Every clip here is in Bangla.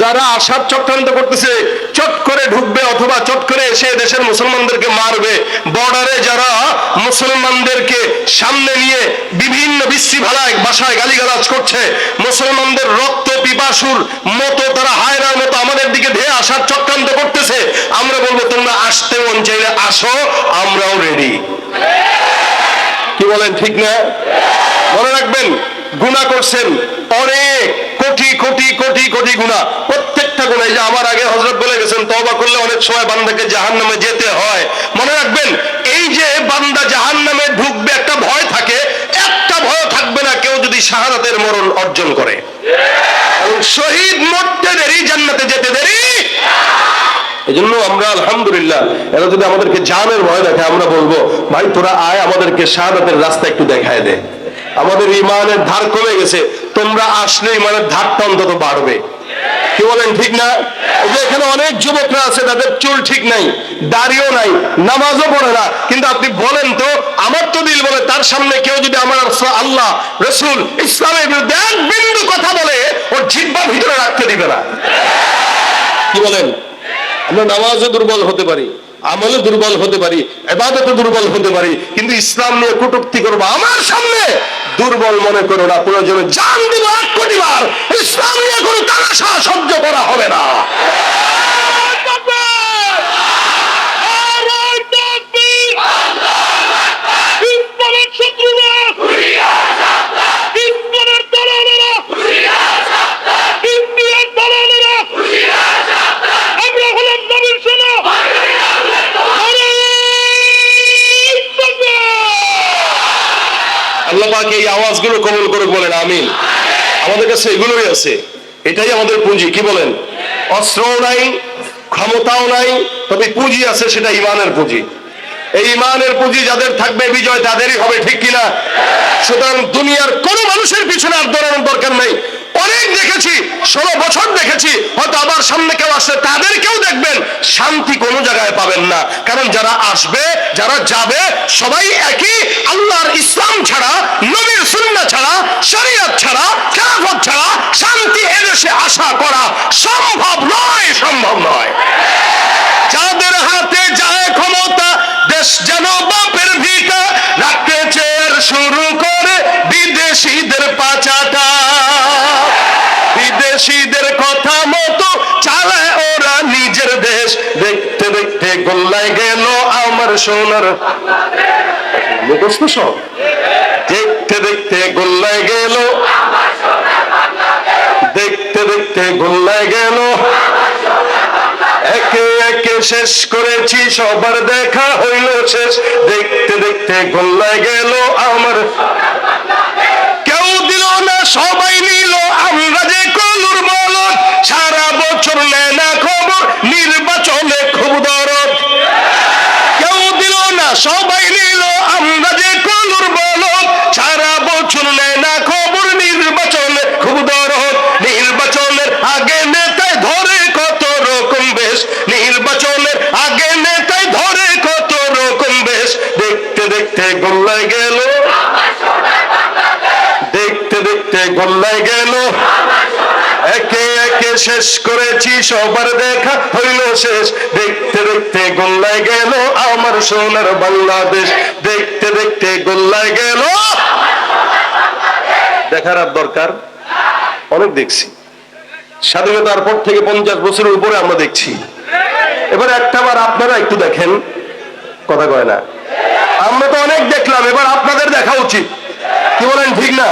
যারা আসার চক্রান্ত করতেছে, চট করে ঢুকবে অথবা চট করে এসে দেশের মুসলমানদেরকে মারবে। বর্ডারে যারা মুসলমানদেরকে সামনে নিয়ে বিভিন্ন বিশ্রী ভালায় বাসায় গালিগালাজ করছে, মুসলমানদের রক্ত, পিপাসুর মতো তারা হায়রার মতো আমাদের দিকে ধেয়ে আসার চক্রান্ত করতেছে। আমরা বলব, তোমরা আসতে মন চাইলে আসো, আমরাও রেডি কি বলেন, ঠিক না? মনে রাখবেন গুণা করছেন অনেক। কোটি কোটি কোটি কোটি গুণা। প্রত্যেকটা গুণা যে আমার আগে হজরত বলে গেছেন তবা করলে অনেক সময় বান্দাকে জাহান নামে যেতে হয়। মনে রাখবেন, এই যে বান্দা জাহান নামে ঢুকবে, একটা ভয় থাকে, একটা ভয় থাকবে না কেউ যদি শাহাদাতের মরণ অর্জন করে। শহীদ মরতে দেরি, জান্নাতে যেতে দেরি। এই জন্য আমরা আলহামদুলিল্লাহ, এরা যদি আমাদেরকে জানের ভয় দেখে আমরা বলব, ভাই, তোরা আয় আমাদেরকে শাহাদাতের রাস্তা একটু দেখায় দে। আমাদের ইমানের ধার কমে গেছে। তোমরা আসলে ইমানের ধারটা অন্তত বাড়বে। কি বলেন, ঠিক না? যে এখানে অনেক যুবকরা আছে, তাদের চুল ঠিক নাই, দাড়িও নাই, নামাজও পড়ে না। কিন্তু আপনি বলেন তো, আমার তো দিল বলে, তার সামনে কেউ যদি আমার আল্লাহ, রসুল, ইসলামের বিরুদ্ধে এক বিন্দু কথা বলে, ওর জিব্বার ভিতরে রাখতে দিবে না। কি বলেন? আমরা নামাজে দুর্বল হতে পারি আমলে দুর্বল হতে পারি এবাদতে দুর্বল হতে পারি, কিন্তু ইসলাম নিয়ে কটূক্তি করব আমার সামনে? দুর্বল মনে করো না, প্রয়োজনে জান দিব এক কোটিবার ইসলাম নিয়ে কোনো তামাশা সহ্য করা হবে না। পাক এই আওয়াজগুলো কবল করে বলেন, আমিন। আমাদের কাছে এগুলোই আছে। এটাই আমাদের পুঁজি, কি বলেন? অস্ত্র নাই, ক্ষমতাও নাই, তবে পুঁজি আছে, সেটা ইমানের পুঁজি। এই ইমানের পুঁজি যাদের থাকবে, বিজয় তাদেরই হবে, ঠিক কিনা? সুতরাং দুনিয়ার কোন মানুষের পিছনে আর দৌড়ানোর দরকার নাই। অনেক দেখেছি, ষোলো বছর দেখেছি, হয়তো আবার সামনে কেউ আসলে তাদেরকেও দেখবেন, শান্তি কোনো জায়গায় পাবেন না। কারণ যারা আসবে, যারা যাবে, সবাই একই, আল্লাহর ইসলাম ছাড়া, নবীর সুন্না ছাড়া, শরীয়ত ছাড়া, খেলাফত ছাড়া, শান্তি এদেশে আশা করা সম্ভব নয় সম্ভব নয় যাদের হাতে যায় ক্ষমতা দেশ যেন বাপের ভিটা রাখতে চেয়ার শুরু করে বিদেশিদের পাচাটা বিদেশিদের কথা মতো চালায় ওরা নিজের দেশ দেখতে দেখতে গোল্লায় গেল আমার সোনার মুখস্থ সব। দেখতে দেখতে গোল্লায় গেল। দেখতে দেখতে গোল্লায় গেল। একে একে শেষ করেছি, সবার দেখা হইল শেষ। দেখতে দেখতে গোল্লায় গেল আমার কেউ দিল না সবাই নিল আমরা যে কলুর বলদ সারা বছর নেয় না খবর নির্বাচনে খুব দরদ কেউ দিল না সবাই নিল আমরা যে কলুর বলদ সারা বছর নেয় না খবর নির্বাচনে খুব দরদ নির্বাচনের আগে নেতায় ধরে কত রকম বেশ নির্বাচনের আগে নেতায় ধরে কত রকম বেশ দেখতে দেখতে গোল্লায় গেল দেখতে গোল্লায় গেল। একে একে শেষ করেছি, সবার দেখা হইল শেষ। দেখতে দেখতে গোল্লায় গেল আমার সোনার বাংলাদেশ। দেখতে দেখতে গোল্লায় গেল। দেখার আর দরকার? অনেক দেখছি। স্বাধীনতার পর থেকে পঞ্চাশ বছরের উপরে আমরা দেখছি। এবার একটা বার আপনারা একটু দেখেন। কথা কয় না। আমরা তো অনেক দেখলাম, এবার আপনাদের দেখা উচিত। কি বলেন, ঠিক না?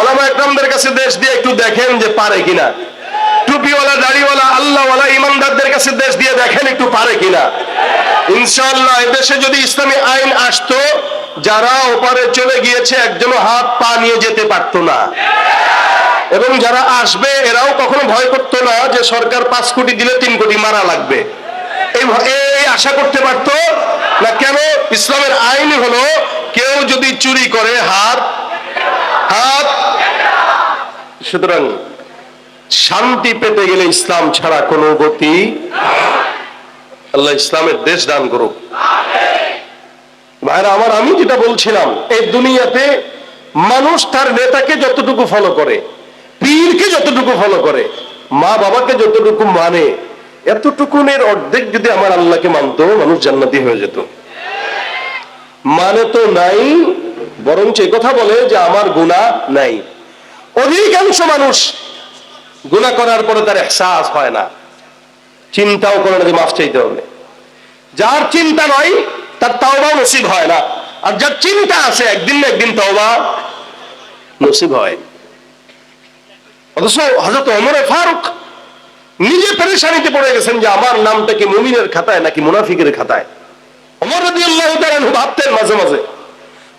ওলামা একরামদের কাছে দেশ দিয়ে একটু দেখেন যে পারে কিনা। টুপিওয়ালা, দাড়িওয়ালা, আল্লাহওয়ালা, ইমানদারদের কাছে দেশ দিয়ে দেখেন একটু পারে কিনা। ইনশাআল্লাহ, এদেশে যদি ইসলামী আইন আসতো, যারা ওপারে চলে গিয়েছে, একজনও হাত পা নিয়ে যেতে পারতো না। এবং যারা আসবে, এরাও কখনো ভয় করতো না যে সরকার পাঁচ কোটি দিলে তিন কোটি মারা লাগবে। এই আশা করতে পারতো না কেন? ইসলামের আইন হলো, কেউ যদি চুরি করে হাত হাত সুতরাং শান্তি পেতে গেলে ইসলাম ছাড়া কোনো গতি আল্লাহ ইসলামের দেশ দান করুক। ভাইরা, আমার আমি যেটা বলছিলাম, এই দুনিয়াতে মানুষ তার নেতাকে যতটুকু ফলো করে, পীরকে যতটুকু ফলো করে, মা বাবাকে যতটুকু মানে এতটুকুনের অর্ধেক যদি আমার আল্লাহকে মানতো, মানুষ জান্নাতি হয়ে যেত। মানে তো নাই বরঞ্চ কথা বলে যে আমার গুণা নাই। অধিকাংশ মানুষ গুণা করার পরে তার এহসাস হয় না। চিন্তাও করে না যে মাফ চাইতে হবে। যার চিন্তা নয় তার তাওবা নসিব হয় না। আর যার চিন্তা আছে, একদিন না একদিন তাওবা নসিব হয়। অথচ হজরত ওমরে ফারুক নিজে পেরেশানিতে পড়ে গেছেন যে আমার নামটা কি মুমিনের খাতায় নাকি মুনাফিকের খাতায়। রাদিয়াল্লাহু তাআলা আনহু ভাবতেন মাঝে মাঝে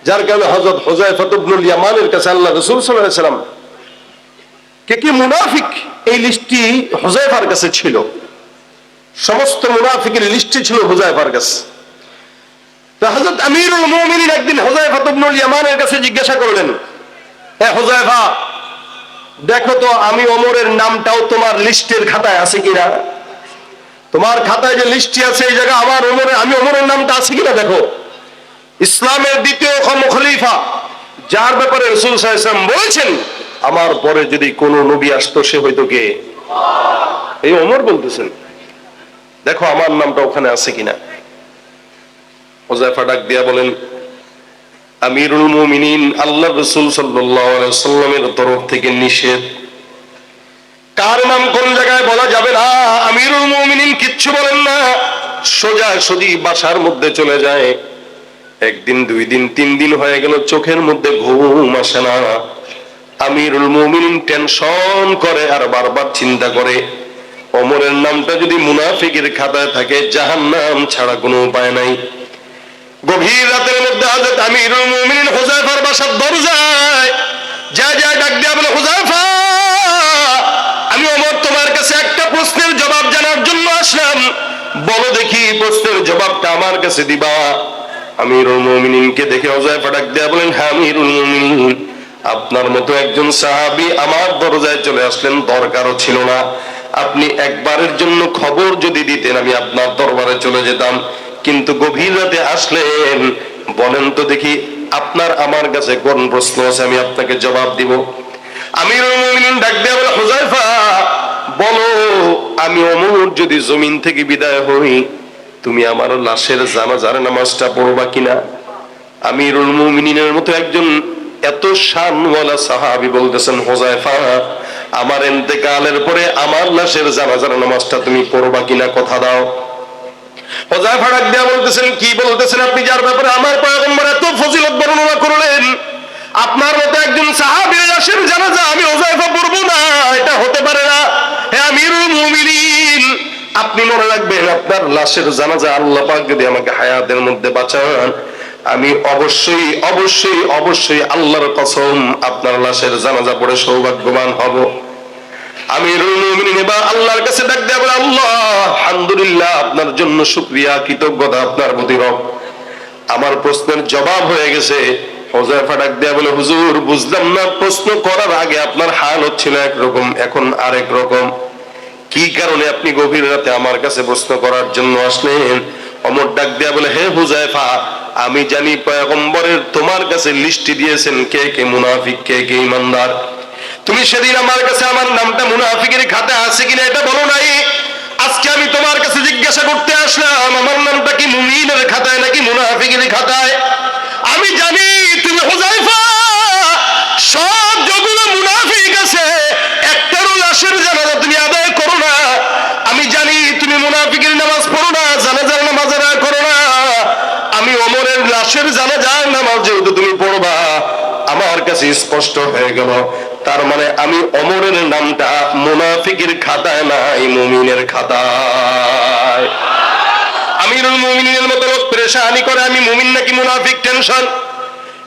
যার কারণে হযরত হুযায়ফা ইবনুল ইয়ামানের কাছে আল্লাহ রাসূল সাল্লাম কে কি মুনাফিক এই লিস্টটি হুযায়ফার কাছে ছিল? সমস্ত মুনাফিকের লিস্টে ছিল হুযায়ফার কাছে। তো হযরত আমিরুল মুমিনিন একদিন হুযায়ফা ইবনুল ইয়ামানের কাছে জিজ্ঞাসা করলেন হ্যাঁ হুযায়ফা দেখো তো আমি অমরের নামটাও তোমার লিস্টের খাতায় আছে কিনা? তোমার খাতায় যে লিস্টটি আছে এই জায়গা আমার ওমরের আমি ওমরের নামটা আছে কিনা দেখো। ইসলামের দ্বিতীয় খলিফা, যার ব্যাপারে রসুল সাহেব বলেছেন, আমার পরে যদি কোন নবী আসতো, সে হয়তো কে? এই ওমর বলতেছেন। দেখো, আমার নামটা ওখানে আছে কিনা? ওজাইফা ডাক দিয়া বলেন, আমিরুল মুমিনিন আল্লাহ রসুল সাল্লামের তরফ থেকে নিষেধ। কার নাম কোন জায়গায় বলা যাবে না? আমিরুল মুমিনিন কিচ্ছু বলেন না। সোজা সদি বাসার মধ্যে চলে যায়। একদিন, দুই দিন, তিন দিন হয়ে গেল চোখের মধ্যে ঘুম আসে না। আমিরুল মুমিনিন টেনশন করে আর বারবার চিন্তা করে। অমরের নামটা যদি মুনাফিকের খাতায় থাকে জাহান নাম ছাড়া কোনো উপায় নাই। গভীর রাতের মধ্যে হযরত আমিরুল মুমিনিন হুযায়ফার বাসার দরজায় যা যা ডাক দিয়া বলে হুযায়ফা আমি অমর তোমার কাছে একটা প্রশ্নের জবাব জানার জন্য আসলাম। বলো দেখি প্রশ্নের জবাবটা আমার কাছে দিবা। আমিরুল মুমিনিনকে দেখে হুযায়ফা ডাক দিয়া বলেন হ্যাঁ আমিরুল মুমিনিন, আপনার মতো একজন সাহাবি আমার দরজায় চলে আসলেন, দরকারও ছিল না। আপনি একবারের জন্য খবর যদি দিতেন, আমি আপনার দরবারে চলে যেতাম। কিন্তু গভীর রাতে আসলেন, বলেন তো দেখি, আপনার আমার কাছে কোন প্রশ্ন আছে, আমি আপনাকে জবাব দিব। মুমিনিন ডাক দিয়ে বলে হুযায়ফা বলো, আমি অমর যদি জমিন থেকে বিদায় হই তুমি আমার লাশের জানাজার নামাজটা পড়বা কিনা? আমিরুল মুমিনিনের মতো একজন এত শানওয়ালা সাহাবী বলতেছেন হোজাইফা আমার ইন্তেকালের পরে আমার লাশের জানাজার নামাজটা তুমি পড়বা কিনা কথা দাও। দিয়া বলতেছেন, কি বলতেছেন আপনি? যার ব্যাপারে আমার এত ফজিলত বর্ণনা করলেন, আপনার মতো একজন আমি পড়ব না, এটা হতে পারে না। হে আমিরুল মুমিনিন আপনি মনে রাখবেন, আপনার লাশের জানাজা আল্লাহ পাক যদি আমাকে হায়াতের মধ্যে বাঁচান, আমি অবশ্যই অবশ্যই অবশ্যই আল্লাহর কসম আপনার লাশের জানাজা পড়ে সৌভাগ্যবান হব। এবার আল্লাহর কাছে ডাক দেয়া বলে, আল্লাহ, আলহামদুলিল্লাহ, আপনার জন্য শুকরিয়া, কৃতজ্ঞতা আপনার প্রতি রব। আমার প্রশ্নের জবাব হয়ে গেছে। হোজাইফা ডাক দেয়া বলে, হুজুর, বুঝলাম না, প্রশ্ন করার আগে আপনার হাল হচ্ছিল একরকম, এখন আরেক রকম। কি কারণে আপনি গভীর রাতে আমার কাছে প্রশ্ন করার জন্য আসলেন? অমর ডাক দেয়া বলে, হে হুজাইফা, আমি জানি পয়গম্বরের তোমার কাছে লিস্টি দিয়েছেন কে কে মুনাফিক, কে কে ইমানদার। তুমি সেদিন আমার কাছে আমার নামটা মুনাফিকের খাতে আছে কিনা এটা বলো নাই? আজকে আমি তোমার কাছে জিজ্ঞাসা করতে আসলাম, আমার নামটা কি মুমিনের খাতায় নাকি মুনাফিকের খাতায়? আমি জানি, তুমি হুজাইফা সব যতগুলো মুনাফিক আছে একটারও লাশের জানাজা তুমি আদায় করো না আমি জানি তুমি মুনাফিকের নামাজ পড়ো না জানাজার নামাজ আদায় করো না আমি ওমরের লাশের জানাজার নামাজ যেহেতু তুমি পড়বা আমার কাছে স্পষ্ট হয়ে গেল। তার মানে আমি অমরের নামটা মুনাফিকের খাতায় নাই, মুমিনের খাতায়। আমিরুল মুমিনের মতো লোক প্রেশানি করে আমি মুমিন নাকি মুনাফিক, টেনশন?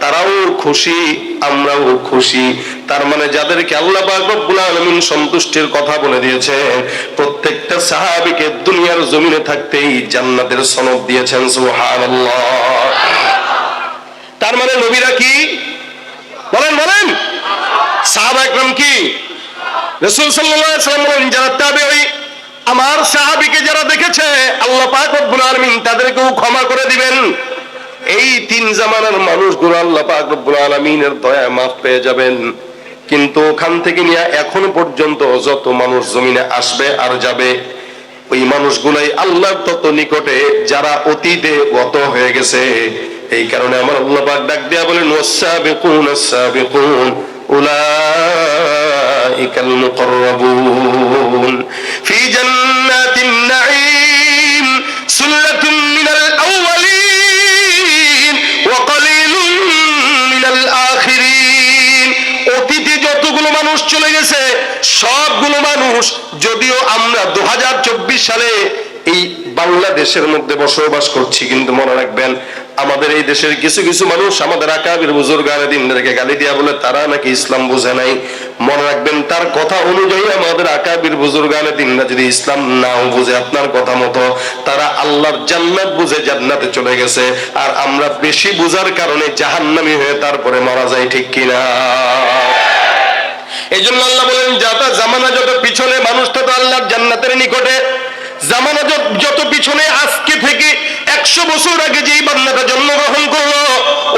তারাও খুশি, আমরাও খুশি। তার মানে যাদেরকে আল্লাহ রব্বুল আলামিন সন্তুষ্টির কথা বলে দিয়েছে, প্রত্যেকটা সাহাবীকে দুনিয়ার জমিনে থাকতেই জান্নাতের সনদ দিয়েছেন, সুবহানাল্লাহ। তার মানে নবীরা কি? বলেন বলেন। সাহাবা একরাম কি? রসুল সাল্লাম বলেন, যারা তাবে ওই আমার সাহাবিকে যারা দেখেছে, আল্লাহ পাক রব্বুল আলামিন তাদেরকেও ক্ষমা করে দিবেন। এই তিন জামানার মানুষগুলো আল্লাহ পাক রব্বুল আলামিনের দয়া মাফ পেয়ে যাবেন। কিন্তু ওখান থেকে নিয়ে এখন পর্যন্ত যত মানুষ জমিনে আসবে আর যাবে, ওই মানুষগুলাই আল্লাহর তত নিকটে যারা অতীতে গত হয়ে গেছে, এই কারণে আমার আল্লাহ পাক ডাক দিয়া বলেন ওয়াসাবিকুন আসাবিকুন উলাইকাল মুকাররাবুন, ফি জান্নাতিন নাঈম। সবগুলো মানুষ, যদিও আমরা দু সালে এই বাংলাদেশের মধ্যে বসবাস করছি, কিন্তু মনে রাখবেন, আমাদের এই দেশের কিছু কিছু মানুষ আমাদের আকাবির বুজুর্গ দিনদেরকে গালি দিয়া বলে, তারা নাকি ইসলাম বুঝে নাই। মনে রাখবেন, তার কথা অনুযায়ী আমাদের আকাবির বুজুর্গ দিনরা যদি ইসলাম নাও বুঝে, আপনার কথা মতো, তারা আল্লাহর জান্নাত বুঝে জান্নাতে চলে গেছে। আর আমরা বেশি বুঝার কারণে জাহান্নামি হয়ে তারপরে মারা যাই ঠিক কিনা? এই জন্য আল্লাহ বলেন, যাতা জামানা যত পিছনে মানুষ, তত আল্লাহর জান্নাতের নিকটে। জামানা যত- পিছনে আজকে থেকে একশো বছর আগে যেই বান্দাটা জন্মগ্রহণ করল,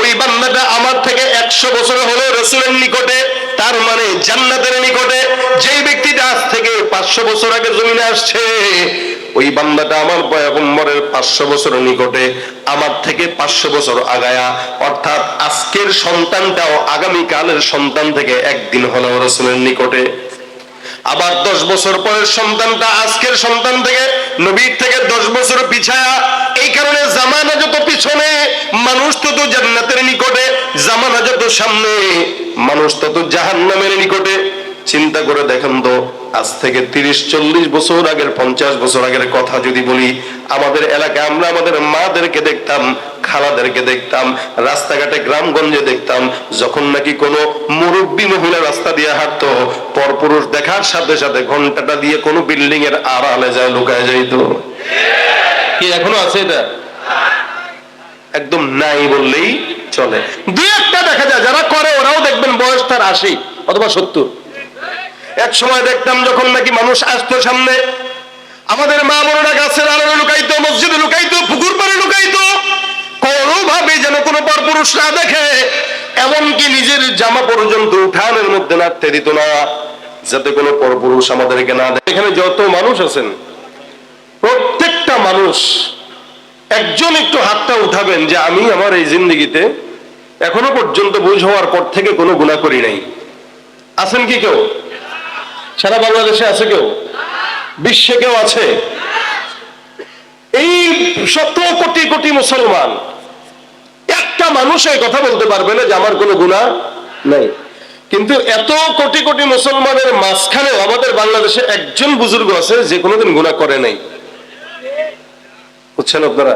ওই বান্নাটা আমার থেকে একশো বছর হলো রসুলের নিকটে, তার মানে জান্নাতের নিকটে। যেই ব্যক্তিটা আজ থেকে পাঁচশো বছর আগে জমিনে আসছে, ওই বান্দাটা আমার পয়গম্বরের পাঁচশো বছরের নিকটে, আমার থেকে পাঁচশো বছর আগায়া। অর্থাৎ আজকের সন্তানটাও আগামীকালের সন্তান থেকে একদিন হলো রসুলের নিকটে। আবার দশ বছর পরের সন্তানটা আজকের সন্তান থেকে, নবীর থেকে দশ বছর পিছায়া, এই কারণে জামানা যত পিছনে, মানুষ তত জান্নাতের নিকটে, জামানা যত সামনে, মানুষ তত জাহান্নামের নিকটে। চিন্তা করে দেখেন তো, আজ থেকে তিরিশ, চল্লিশ বছর আগের, পঞ্চাশ বছর আগের কথা যদি বলি, আমাদের এলাকায় আমরা আমাদের মাদেরকে দেখতাম খালাদেরকে দেখতাম, রাস্তাঘাটে গ্রামগঞ্জে দেখতাম, যখন নাকি কোনো মুরব্বী মহিলা রাস্তা দিয়ে হাঁটতো, পরপুরুষ দেখার সাথে সাথে ঘন্টাটা দিয়ে কোনো বিল্ডিং এর আড়ালে যায়, লুকায় যাইতো। কি এখনও আছে এটা? একদম নাই বললেই চলে। দুই একটা দেখা যায়, যারা করে ওরাও দেখবেন বয়স তার আশি অথবা সত্তর। এক সময় দেখতাম যখন নাকি মানুষ আসতো সামনে, আমাদের মা বোনেরা গাছের আলোরে লুকাইতো, মসজিদে লুকাইতো, পুকুর পাড়ে লুকাইতো কোনোভাবে যেন কোনো পরপুরুষ না দেখে, এমনকি নিজের জামা পর্যন্ত উঠানের মধ্যে নাড়তে দিত না, যাতে কোনো পরপুরুষ আমাদেরকে না দেখে। এখানে যত মানুষ আছেন, প্রত্যেকটা মানুষ, একজন একটু হাতটা উঠাবেন যে আমি আমার এই জিন্দগিতে এখনও পর্যন্ত বুঝ হওয়ার পর থেকে কোনো গুণা করি নাই। আছেন কি কেউ? সারা বাংলাদেশে আছে কেউ? বিশ্বে কেউ আছে? এই শত কোটি কোটি মুসলমান একটা মানুষ এই কথা বলতে পারবে না যে আমার কোনো গুণা নাই। কিন্তু এত কোটি কোটি মুসলমানের মাঝখানেও আমাদের বাংলাদেশে একজন বুজুর্গ আছে, যে কোনোদিন গুণা করে নাই। বুঝছেন আপনারা?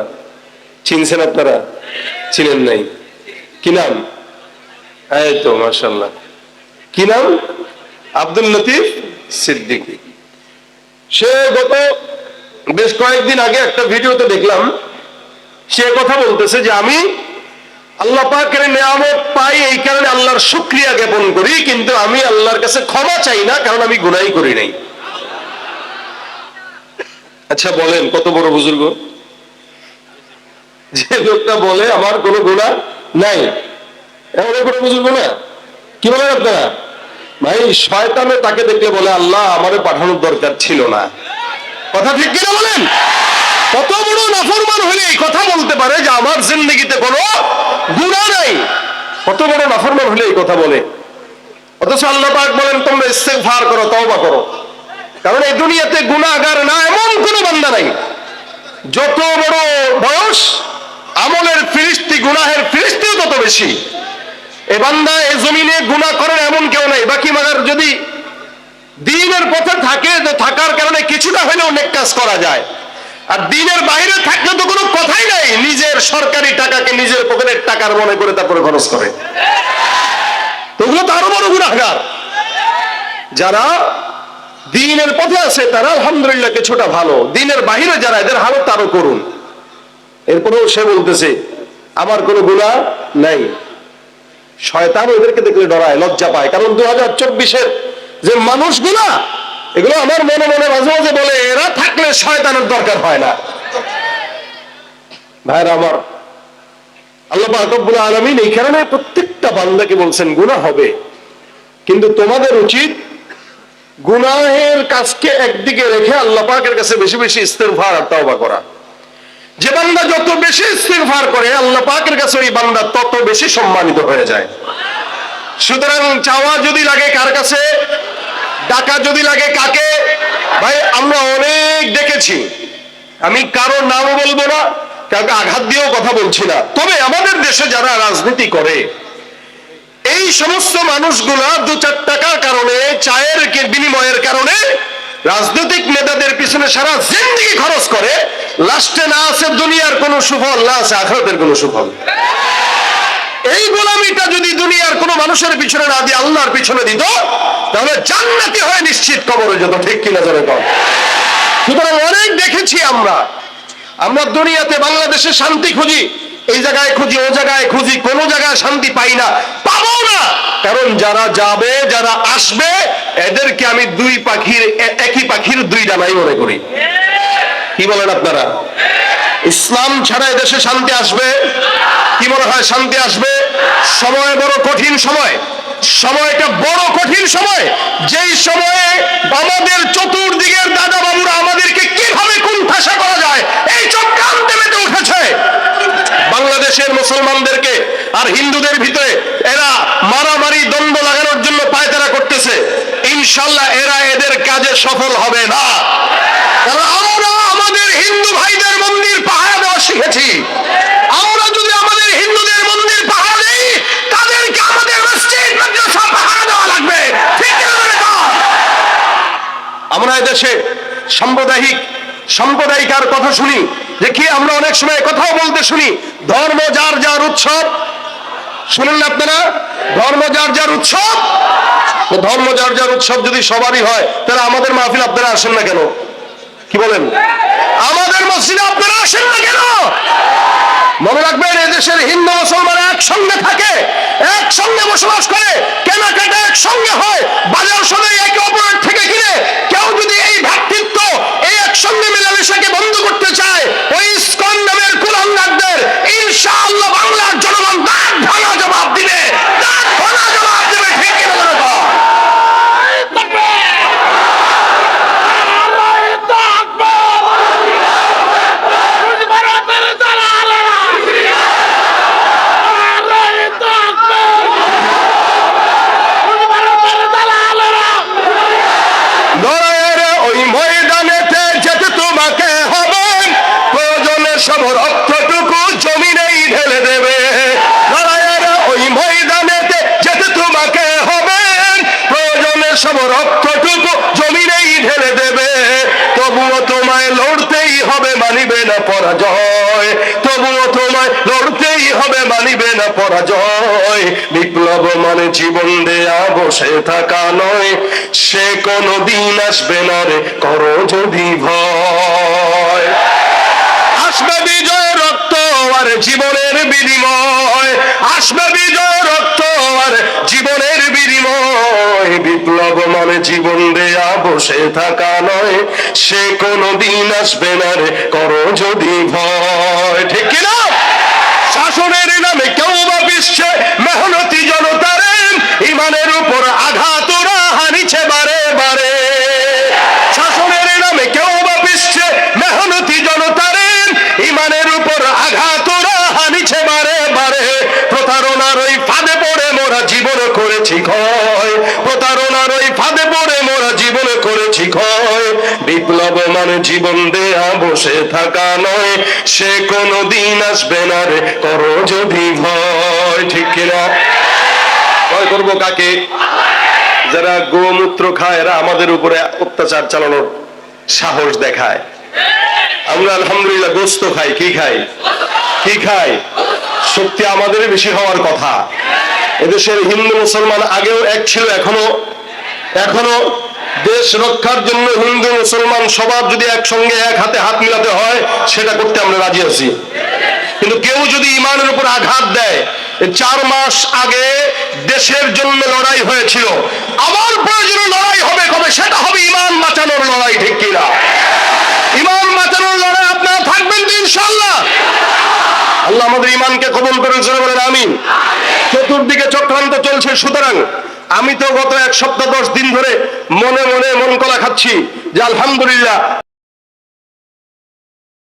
চিনছেন আপনারা? চিনেন নাই। কি নাম? এই তো মার্শাল্লাহ কি নাম? আব্দুল লতিফ সিদ্দিকী। সে গত বেশ কয়েকদিন আগে একটা ভিডিওতে দেখলাম, সে কথা বলতেছে যে আমি আল্লাহ পাকের নিয়ামত পাই, এই কারণে আল্লাহর শুক্রিয়া জ্ঞাপন করি, কিন্তু আমি আল্লাহর কাছে ক্ষমা চাই না, কারণ আমি গুনাই করি নাই। আচ্ছা বলেন, কত বড় বুজুর্গ? যে লোকটা বলে, আমার কোনো গুণা নাই। এমন কোনো বুজুর্গ না? কি বলেন আপনারা? ভাই, শয়তানে তাকে দেখলে বলে, আল্লাহ, আমারে পাঠানোর দরকার ছিল না। কথা ঠিক কিনা বলেন? কত বড় নাফরমান হলে এই কথা বলতে পারে যে আমার জিন্দগিতে কোনো গুণা নাই? কত বড় নাফরমান হলে এই কথা বলে? অথচ আল্লাহ পাক বলেন, তোমরা ইস্তেগফার করো, তওবা করো। কারণ এই দুনিয়াতে গুনাহগার না এমন কোনো বান্দা নাই। যত বড় বয়স, আমলের ফিরিস্তি, গুনাহের ফিরিস্তিও তত বেশি। এ বান্দা এ জমিনে গুনাহ করেন এমন কেউ নাই। বাকি মাগার যদি দিনের পথে থাকে, তো থাকার কারণে কিছুটা হলেও নেক কাজ করা যায়। আর দিনের বাইরে থাকলে তো কোনো কথাই নাই। নিজের সরকারি টাকাকে নিজের পকেটের টাকার মনে করে তারপরে খরচ করে। ওগুলো তো আরও বড় গুণাগার যারা দিনের পথে আছে, তারা আলহামদুলিল্লাহ কিছুটা ভালো। দিনের বাহিরে যারা, এদের হালত আরও করুন। এরপরেও সে বলতেছে, আমার কোনো গুণা নাই। শয়তান ওদেরকে দেখলে ডরায়, লজ্জা পায়। কারণ দু হাজার চব্বিশের যে মানুষগুলা এগুলো আমার মনে মনে মাঝে মাঝে বলে, এরা থাকলে শয়তানের দরকার হয় না। ভাইরা আমার, আল্লাহ আকবুল আলমিন এই কারণে প্রত্যেকটা বান্দাকে বলছেন, গুনাহ হবে। কিন্তু তোমাদের উচিত গুনাহের কাজকে একদিকে রেখে আল্লাহ পাকের কাছে বেশি বেশি ইস্তেগফার আর তওবা করা। যে বান্দা যত বেশি ইস্তেগফার করে, আল্লাহ পাকের কাছে ওই বান্দা তত বেশি সম্মানিত হয়ে যায়। সুতরাং চাওয়া যদি লাগে কার কাছে? ডাকা যদি লাগে কাকে? ভাই, আমরা অনেক দেখেছি আমি কারোর নামও বলব না, কাউকে আঘাত দিয়েও কথা বলছি না। তবে আমাদের দেশে যারা রাজনীতি করে, এই সমস্ত মানুষগুলা দু চার টাকার কারণে, চায়ের বিনিময়ের কারণে রাজনৈতিক নেতাদের পিছনে সারা জিন্দিগি খরচ করে লাস্টে না আছে দুনিয়ার কোনো সুফল, না আছে আখরাতের কোনো সুফল। এই গোলামিটা যদি দুনিয়ার কোনো মানুষের পিছনে না দিয়ে আল্লাহর পিছনে দিত, তাহলে জান্নাতি হয়ে নিশ্চিত কবরে যেত, ঠিক কিনা জনে কম সুতরাং অনেক দেখেছি আমরা। আমরা দুনিয়াতে বাংলাদেশে শান্তি খুঁজি, এই জায়গায় খুঁজি, ও জায়গায় খুঁজি, কোনো জায়গায় শান্তি পাই না, পাবো না। কারণ যারা যাবে, যারা আসবে, এদেরকে আমি দুই পাখির একই পাখির দুই ডানাই মনে করি। কি বলেন আপনারা? ইসলাম ছাড়া এদেশে শান্তি আসবে? কি মনে হয় শান্তি আসবে? সময় বড় কঠিন সময়। সময়টা বড় কঠিন সময়। যেই সময়ে আমাদের চতুর্দিকের দাদা বাবুরা আমাদেরকে কীভাবে কোন কুণ্ঠাসা করা যায়, এই চক্রান্তে মেতে উঠেছে। বাংলাদেশের মুসলমানদেরকে আর হিন্দুদের ভিতরে এরা মারামারি দ্বন্দ্ব লাগানোর জন্য পায়তারা করতেছে। ইনশাল্লাহ এরা এদের কাজে সফল হবে না। আমরা আমাদের হিন্দু ভাইদের মন্দির পাহারা দেওয়া শিখেছি। আমরা যদি আমাদের হিন্দুদের মন্দির পাহারা দেই, তাদেরকে আমাদের? আমরা এদেশে সাম্প্রদায়িক সাম্প্রদায়িকার কথা শুনি। যে কি আমরা অনেক সময় কথাও বলতে শুনি। ধর্ম যার যার উৎসব শুনেন না আপনারা, ধর্ম যার যার উৎসব ধর্ম যার যার উৎসব যদি সবারই হয়, তাহলে আমাদের মাহফিল আপনারা আসেন না কেন? কি বলেন? আমাদের মসজিদে আপনারা আসেন না কেন? মনে রাখবেন, এদেশের হিন্দু মুসলমান একসঙ্গে থাকে, একসঙ্গে বসবাস করে, কেনাকাটা একসঙ্গে হয়, বাজার সদাই একে অপরের থেকে কিনে, কেউ যদি এই ভ্রাতৃত্ব, এই একসঙ্গে মেলামেশাকে বন্ধ করতে চায়, ওই ইসকন নামের কুলাঙ্গারদের, ইনশাআল্লাহ বাংলার জনগণ দাঁত ভাঙা জবাব দিবে দাঁত ভাঙা জবাব দিবে ঠিক কিনা বলো তো? লড়াইয়ের ওই ময়দানেতে যেতে তোমাকে হবে প্রয়োজনে সব রক্তটুকু জমিনেই ঢেলে দেবে লড়াইয়ের ওই ময়দানেতে যেতে তোমাকে হবে প্রয়োজনে সব রক্তটুকু জমিনেই ঢেলে দেবে তবুও তোমায় লড়তেই হবে মানিবে না পরাজয় তবুও তোমায় লড়তেই হবে মানিবে না পরাজয় বিপ্লব মানে জীবন দেয়া, বসে থাকা নয়। সে কোনো দিন আসবে না রে, করো যদি ভয়। আসবে বিজয় রক্ত আর জীবনের বিনিময়। আসবে বিজয় রক্ত আর জীবনের বিনিময়। বিপ্লব মানে জীবন দেয়া, বসে থাকা নয়। সে কোনো দিন আসবে না রে, করো যদি ভয়। ঠিক কিনা? শাসনের নামে কেউ বা বিশ্বে মেহনতি জনতারে ইমানের উপর আঘাত ওরা হানিছে বারে বারে শাসনের নামে কেউ বা বিশ্বে মেহনতি জনতারে ইমানের উপর আঘাত ওরা হানিছে বারে বারে প্রতারণার ওই ফাঁদে পড়ে মোরা জীবন করেছি ক্ষয় প্রতারণার ওই ফাঁদে পড়ে মোরা জীবন করেছি ক্ষয়। বিপ্লব মানে জীবন দেয়া বসে থাকা নয়। সে কোনো দিন আসবে না রে, করো যদি ভয়। ঠিক কিনা? ভয় করব কাকে? যারা গোমূত্র খায়, এরা আমাদের উপরে অত্যাচার চালানোর সাহস দেখায়। আমরা আলহামদুলিল্লাহ গোস্ত খাই, কি খাই? কি খাই? শক্তি আমাদের বেশি হওয়ার কথা। এদেশের হিন্দু মুসলমান আগেও এক ছিল, এখনও এখনও দেশ রক্ষার জন্য হিন্দু, মুসলমান সবার যদি একসঙ্গে এক হাতে হাত মিলাতে হয়, সেটা করতে আমরা রাজি আছি। কিন্তু কেউ যদি ইমানের উপর আঘাত দেয় চার মাস আগে দেশের জন্য লড়াই হয়েছিল। আবার প্রয়োজনে লড়াই হবে কবে? সেটা হবে ইমান বাঁচানোর লড়াই, ঠিক কিনা? ইমান বাঁচানোর লড়াই আপনারা থাকবেন তো ইনশাল্লাহ আল্লাহ আমাদের ইমানকে কবুল জোরে বলেন, আমিন। চতুর্দিকে চক্রান্ত চলছে, সুতরাং আমি তো গত এক সপ্তাহ দশ দিন ধরে মনে মনে মন কলা খাচ্ছি যে আলহামদুলিল্লাহ